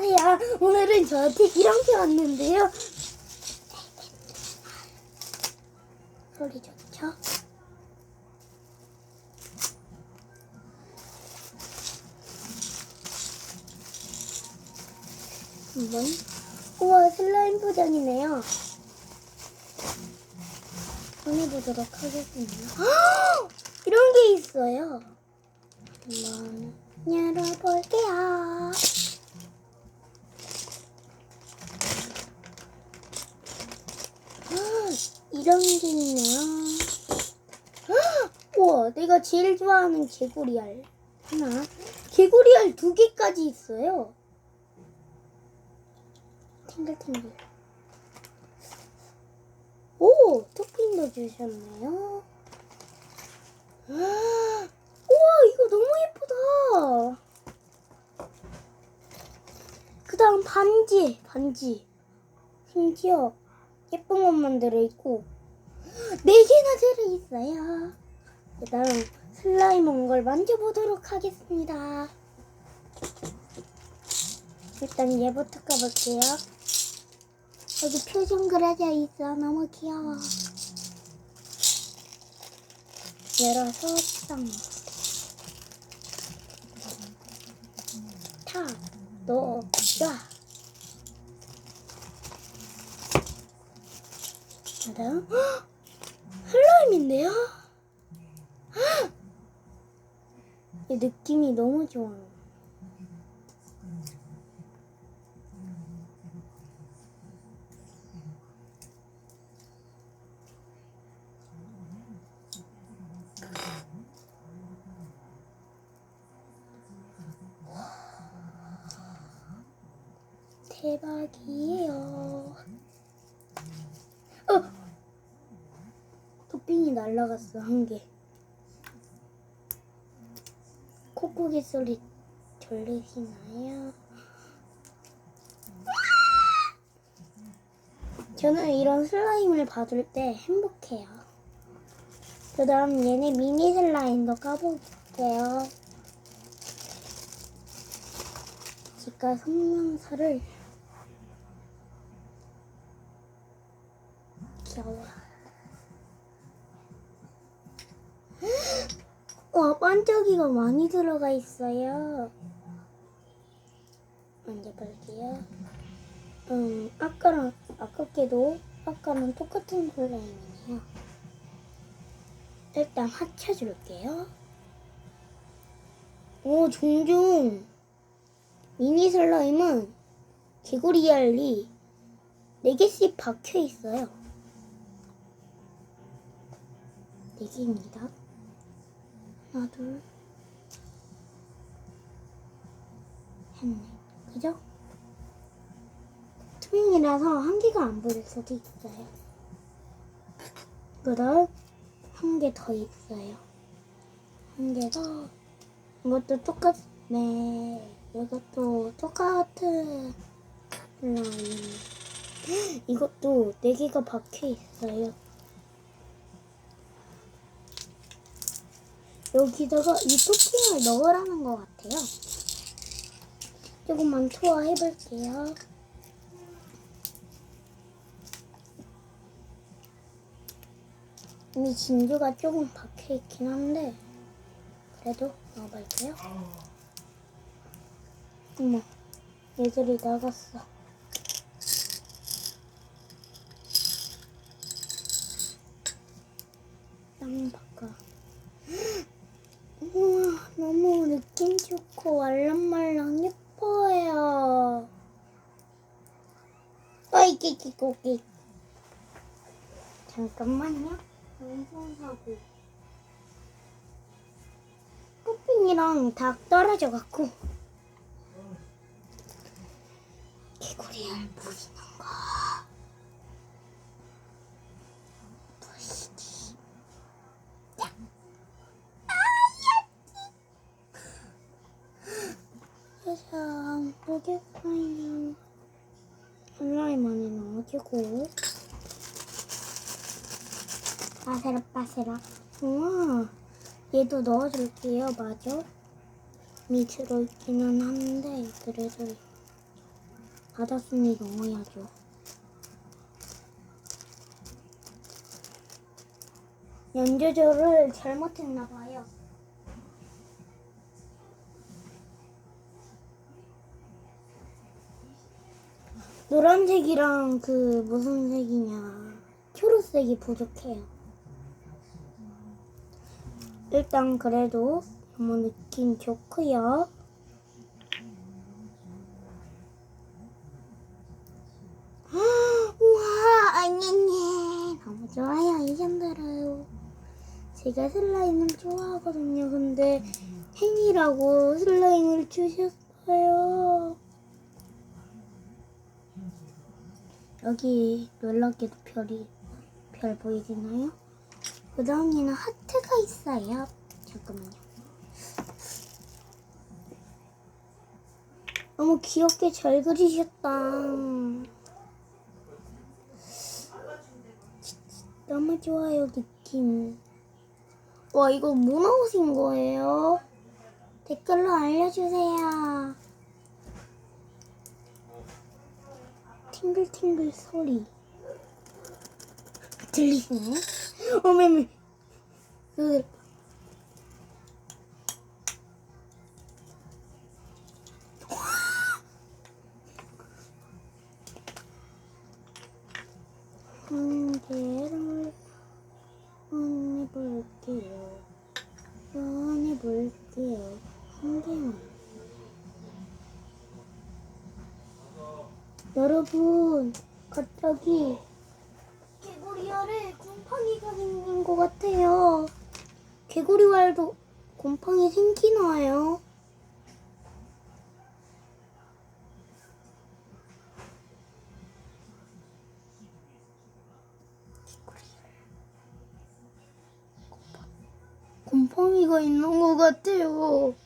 안녕하세요. 오늘은 저한테 이렇게 왔는데요. 소리 좋죠? 한번. 우와, 슬라임 포장이네요. 꺼내보도록 하겠습니다. 헉! 이런 게 있어요. 한번 열어볼게요. 아, 이런 게 있네요. 아, 우와, 내가 제일 좋아하는 개구리 알 하나. 개구리 알 두 개까지 있어요. 탱글탱글. 오, 토핑도 주셨네요. 아, 우와, 이거 너무 예쁘다. 그 다음 반지, 반지. 심지어 예쁜 것만 들어있고, 네 개나 들어있어요. 그 다음 슬라임 온 걸 만져보도록 하겠습니다. 일단 얘부터 까볼게요. 여기 표정 그려져 있어. 너무 귀여워. 열어서 땅. 타, 넣어, 놔. 그다음 헉! 이 느낌이 너무 좋아. 대박이에요. 어! 토핑이 날라갔어, 한 개. 콧고기 소리 들리시나요? 저는 이런 슬라임을 받을 때 행복해요. 그 다음 얘네 미니 슬라임도 까볼게요. 지가 성명서를 반짝이가 많이 들어가 있어요. 만져볼게요. 음, 아까랑, 아깝게도, 아까랑 똑같은 슬라임이네요. 일단 합쳐줄게요. 오, 종종, 미니 슬라임은 개구리 알이 4개씩 박혀 있어요. 4개입니다. 하나, 둘, 셋, 넷. 그죠? 투명이라서 한 개가 안 보일 수도 있어요. 그 다음, 한개 더 있어요. 한 개 더. 이것도 똑같 네. 이것도 똑같은 라인. 이것도 네 개가 박혀 있어요. 여기다가 이 토핑을 넣으라는 것 같아요. 조금만 투하해 볼게요. 이미 진주가 조금 박혀 있긴 한데 그래도 넣어볼게요. 어머, 얘들이 나갔어. 땅 바꿔. 우와, 너무 느낌 좋고 알랑말랑 예뻐 요. 어이, 끼끼, 꼬끼. 잠깐만요. 방송사고. 토핑이랑 다 떨어져 갖고. 개구리알 보이는 거. 보이지? 야. 보겠어요. 온라인 안에 넣어주고 바세락 바세락 우와 얘도 넣어줄게요 맞아? 미 들어있기는 한데 그래도 받았으니 넣어야죠. 연 조절을 잘못했나 봐요. 노란색이랑 그 무슨 색이냐. 초록색이 부족해요. 일단 그래도 너무 느낌 좋고요. 우와 아니네 너무 좋아요 이 정도로 제가 슬라임을 좋아하거든요. 근데 hen이라고 슬라임을 주셨어요 여기 놀랍게도 별이 별 보이시나요? 그 다음에는 하트가 있어요 잠깐만요 너무 귀엽게 잘 그리셨다 너무 좋아요 느낌. 와 이거 뭐 나오신 거예요? 댓글로 알려주세요. 팅글팅글 소리 들리시나요? 어메메 그 한 개를 꺼내볼게요. 꺼내볼게요. 여러분, 갑자기 개구리 알에 곰팡이가 생긴 것 같아요. 개구리 알도 곰팡이 생기나요? 곰팡이가 있는 것 같아요.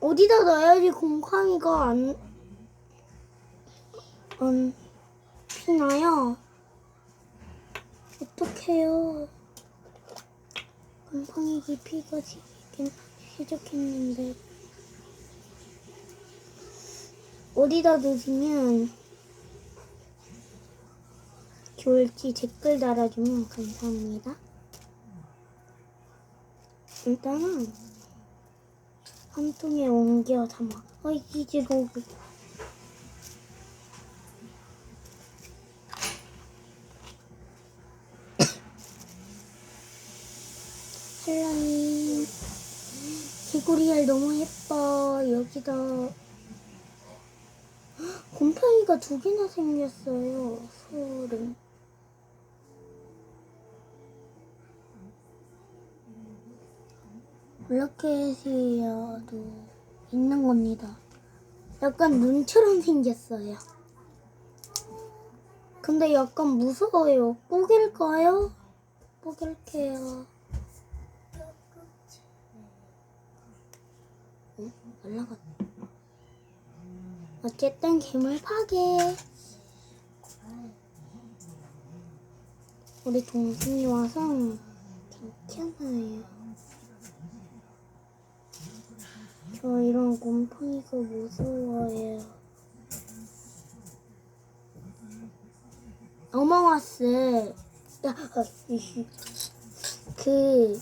어디다 놔야지 곰팡이가 안, 안 피나요? 어떡해요. 곰팡이 깊이가 지긴 해적했는데. 어디다 두시면 좋을지 댓글 달아주면 감사합니다. 일단은 한 통에 옮겨 담아. 어, 이제 로그. 슬라임. 개구리알 너무 예뻐. 여기다. 헉, 곰팡이가 두 개나 생겼어요. 소름. 블랙캣이어도 있는 겁니다. 약간 눈처럼 생겼어요. 근데 약간 무서워요. 뽀길까요? 뽀길게요. 어? 날라갔다. 어쨌든 괴물 파괴. 우리 동생이 와서 괜찮아요. 저 이런 곰팡이가 무서워해요. 어몽어스 야, 어. 그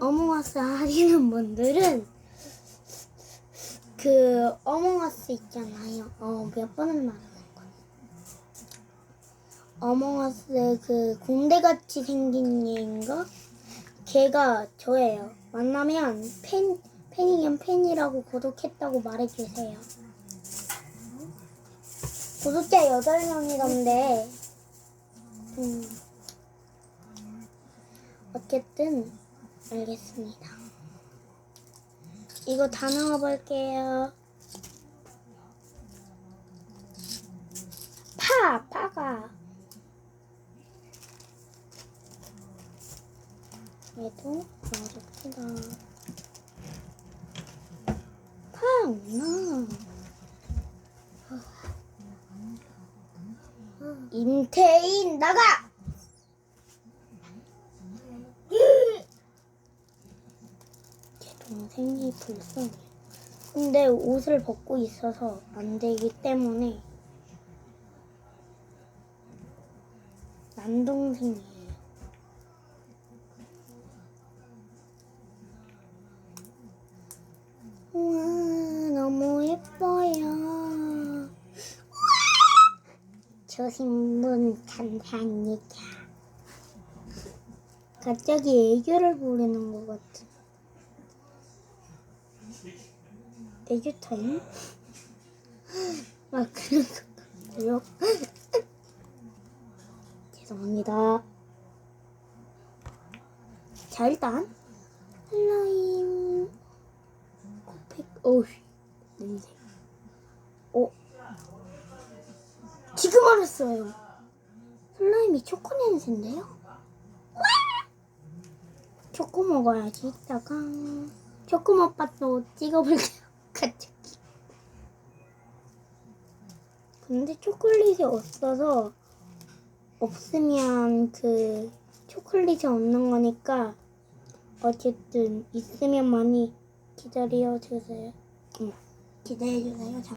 어몽어스 하시는 분들은 그 어몽어스 있잖아요. 어, 몇 번을 말하는 거야. 어몽어스 그 공대같이 생긴 얘인가? 걔가 저예요. 만나면 팬 팬이면 팬이라고 구독했다고 말해주세요. 구독자 8명이던데, 음, 어쨌든, 알겠습니다. 이거 다 넣어볼게요. 파! 파가. 얘도 넣어줍시다. 팡! 임태인 나가! 제 동 생이 불쌍해. 근데 옷을 벗고 있어서 안 되기 때문에 남동생이에요. 우와, 너무 예뻐요. 저 신분 감사합니다. 갑자기 애교를 부리는 것 같은. 애교 타임? 막 그런 것 같아요. 죄송합니다. 자, 일단, 슬라임. 코팩, 어우, 냄새. 어, 지금 알았어요. 슬라임이 초코 냄새인데요? 초코 먹어야지, 이따가. 초코 맛밥도 찍어볼게요, 갑자기. 근데 초콜릿이 없어서, 없으면 그, 초콜릿이 없는 거니까, 어쨌든, 있으면 많이 기다려 주세요. 응, 기다려주세요. 자,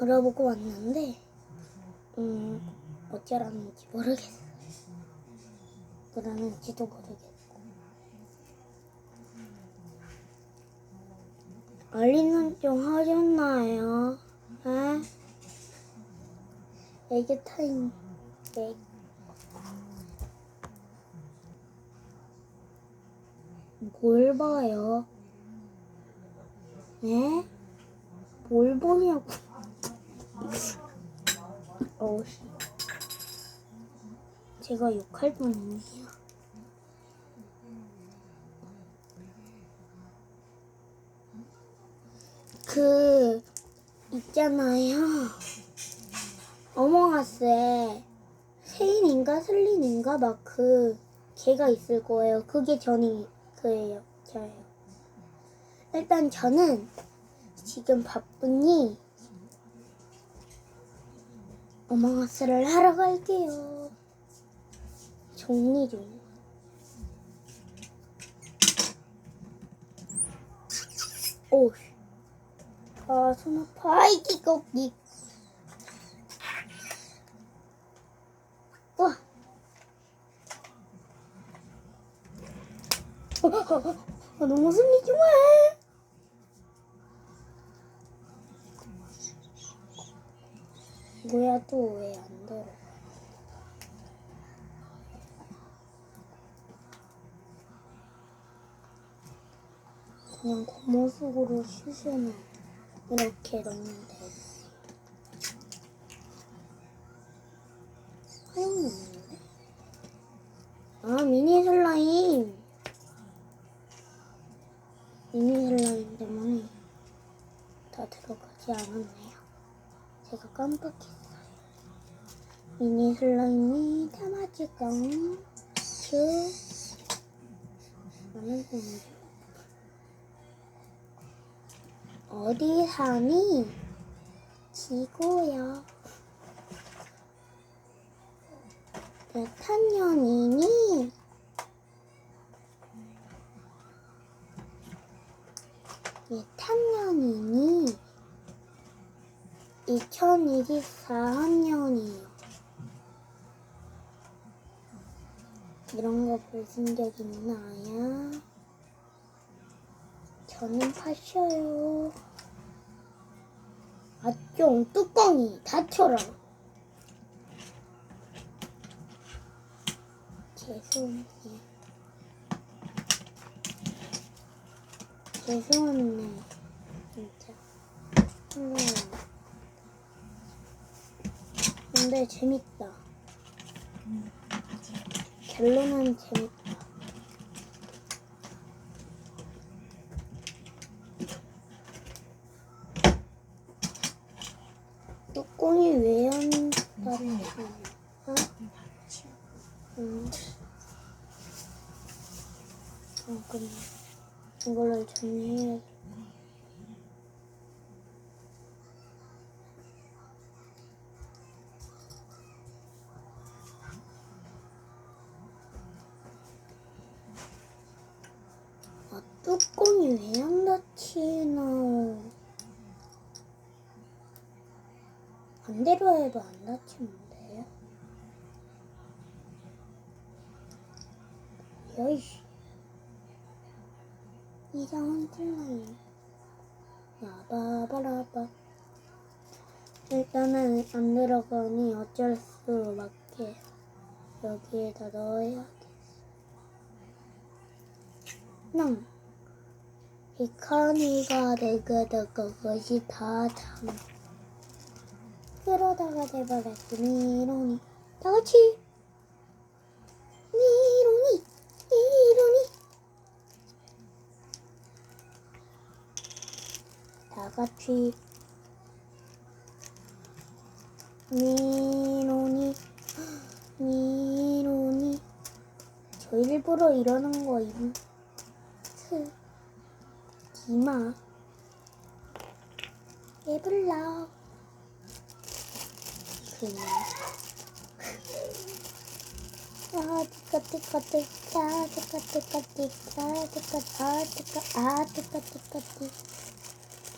알아보고 왔는데, 음, 어쩌라는지 모르겠어요. 그러는지도 모르겠고. 알리는 좀 하셨나요? 에? 애교 타임. 네. 뭘 봐요? 네? 뭘 보냐고. 어우, 씨. 제가 욕할 뻔했네요. 그 있잖아요. 어몽어스에 세인인가 슬린인가 막그 걔가 있을 거예요. 그게 전이 그예요. 저예요. 일단 저는 지금 바쁘니 어몽어스를 하러 갈게요. 정리 좀. 오. 아, 손 아파. 아이, 기겁기. 와. 어, 너무 숨이 좋아. 뭐야, 또 왜 안 들어? 그냥 고무속으로 슈슈는 이렇게 넣으면 돼. 소용이 없는데? 아, 미니 슬라임. 미니 슬라임 때문에 다 들어가지 않았네요. 제가 깜빡했어요. 미니 슬라임이 담아지고, 쭉, 많은 공주. 사니? 지구요. 몇 학년이니? 몇 학년이니? 2024학년이요. 이런 거 보신 적 있나요? 저는 파셔요. 아, 좀 뚜껑이 닫혀라. 죄송해. 죄송했네. 진짜. 음. 근데 재밌다. 결론은 재밌다. 사람이 왜 안 다치나? 반대로 해도 안 다치면 돼요? 여이씨. 이상한 콜라이. 야바바라바. 일단은 안 들어가니 어쩔 수 없게 여기에다 넣어야 돼. 낭. 능. 이 칸이가 내가 내가 것이 다 참. 그러다가 돼버렸지 미로니. 다 같이. 미로니 미로니. 다 같이. 미로니 미로니. 저 일부러 이러는 거임. 트 기마. 예블라 그냥 아 뜨까 뜨까 뜨까 뜨까 뜨까 뜨까 뜨까 아 뜨까 아 뜨까 뜨까 뜨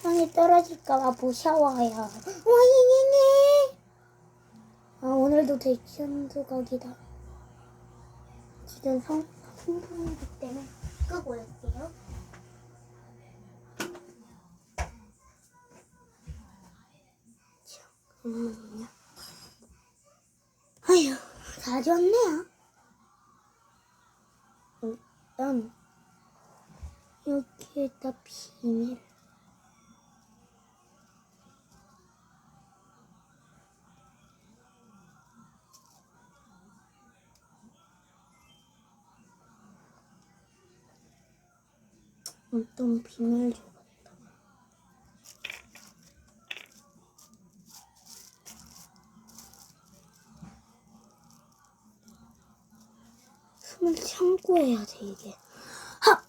땅에 떨어질까봐 무서워요. 와이니니 아 오늘도 대기현 조각이다. 지금 성 성분이기 때문에 끄고 올게요 잠깐만요 아휴, 다 졌네요. 일단 여기에다 비닐. 어떤 비닐 줘 숨을 참고 해야 돼 이게. 하.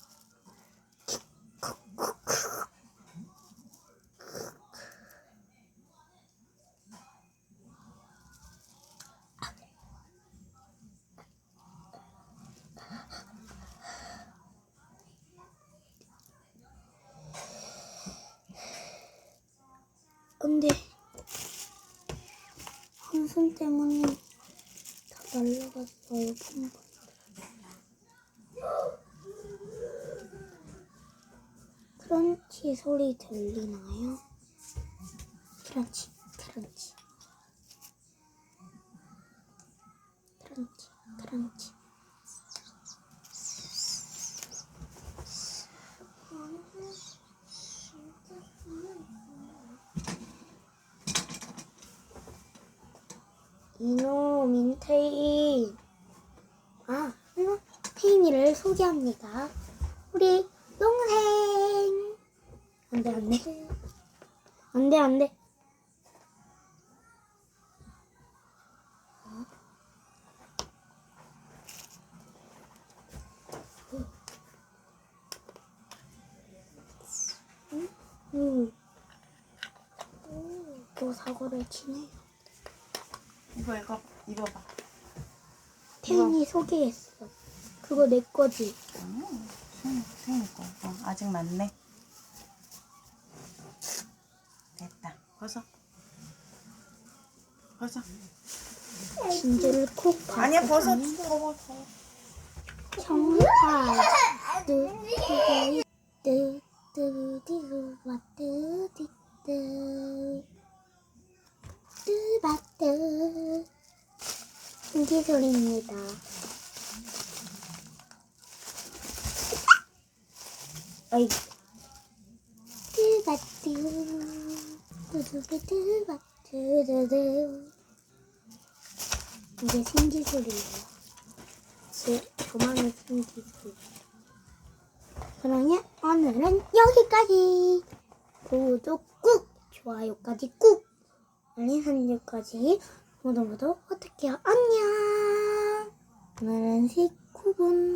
근데 한숨 때문에 다 날라갔어요 펑펑. 크런치 소리 들리나요? 크런치, 크런치. 크런치, 크런치. 이놈 인테인. 아, 음, 테인이를 소개합니다. 사고를 치네요. 이거 이거 입어봐. 태인이 소개했어. 그거 내 거지. 음, 생 생일 거. 어, 아직 많네. 됐다. 벗어. 벗어. 진주를 콕 아니야 벗어. 더워 더워. 정말 뜨뜨 뜨뜨 와뜨뜨 뜨 바뜨 신기 소리입니다. 어이 뜨바뜨 뜨뜨뜨바뜨뜨 이게 신기 소리예요. 제 저만의 신기 소리. 그러면 오늘은 여기까지. 구독 꾹, 좋아요까지 꾹, 알림 설정까지 모두 모두 어떻게요? 안녕. 오늘은 19분.